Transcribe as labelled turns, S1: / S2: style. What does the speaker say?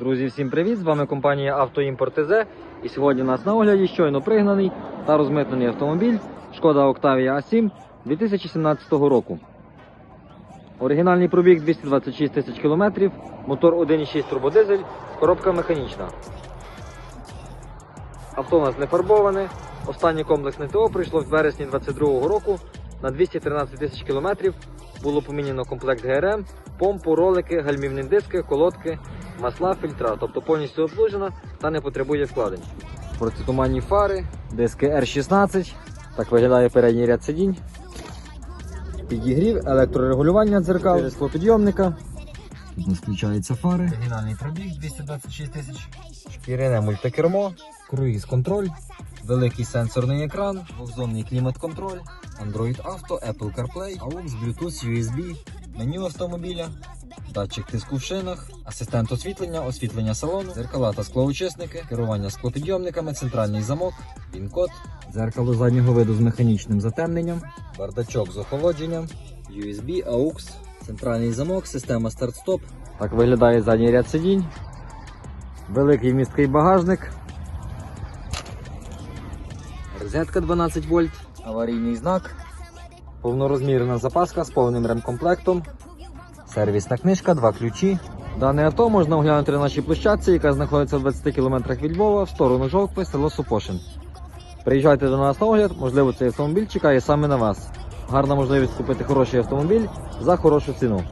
S1: Друзі, всім привіт! З вами компанія Автоімпорт ТЗ. І сьогодні у нас на огляді щойно пригнаний та розмитнений автомобіль Шкода Octavia A7 2017 року. Оригінальний пробіг 226 тисяч кілометрів, мотор 1,6 турбодизель, коробка механічна. Авто у нас не фарбоване. Останнє комплексне ТО прийшло в вересні 2022 року на 213 тисяч кілометрів. Було поміняно комплект ГРМ, помпу, ролики, гальмівні диски, колодки, масла, фільтра, тобто повністю обслужена та не потребує вкладень. Протитуманні фари, диски R16, так виглядає передній ряд сидінь. Підігрів, електрорегулювання дзеркал, склопідйомника. Тут у нас включаються фари. Оригінальний пробіг 226 тисяч. Шкіряне мультикермо, круїз контроль, великий сенсорний екран, двохзонний клімат-контроль, Android Auto, Apple CarPlay, AUX, Bluetooth, USB, меню автомобіля, датчик тиску в шинах, асистент освітлення, освітлення салону, зеркала та склоучисники, керування склопідйомниками, центральний замок, він-код, дзеркало заднього виду з механічним затемненням, бардачок з охолодженням, USB, AUX, центральний замок, система старт-стоп. Так виглядає задній ряд сидінь. Великий місткий багажник. Розетка 12 вольт, аварійний знак, повнорозмірна запаска з повним ремкомплектом, сервісна книжка, два ключі. Дане авто можна оглянути на нашій площадці, яка знаходиться в 20 км від Львова в сторону Жовтви, село Супошин. Приїжджайте до нас на огляд, можливо, цей автомобіль чекає саме на вас. Гарна можливість купити хороший автомобіль за хорошу ціну.